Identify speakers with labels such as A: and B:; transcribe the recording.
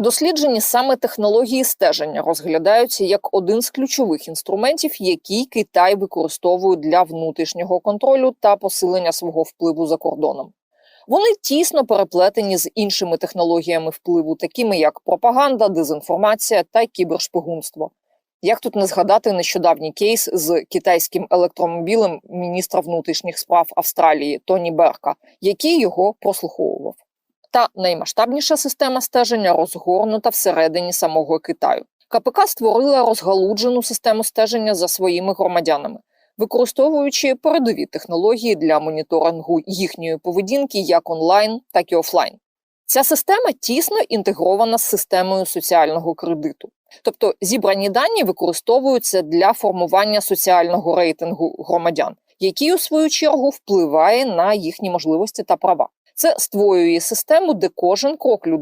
A: У дослідженні саме технології стеження розглядаються як один з ключових інструментів, які Китай використовує для внутрішнього контролю та посилення свого впливу за кордоном. Вони тісно переплетені з іншими технологіями впливу, такими як пропаганда, дезінформація та кібершпигунство. Як тут не згадати нещодавній кейс з китайським електромобілем міністра внутрішніх справ Австралії Тоні Берка, який його прослуховував. Та наймасштабніша система стеження розгорнута всередині самого Китаю. КПК створила розгалуджену систему стеження за своїми громадянами, використовуючи передові технології для моніторингу їхньої поведінки як онлайн, так і офлайн. Ця система тісно інтегрована з системою соціального кредиту. Тобто зібрані дані використовуються для формування соціального рейтингу громадян, який у свою чергу впливає на їхні можливості та права. Це створює систему, де кожен крок людини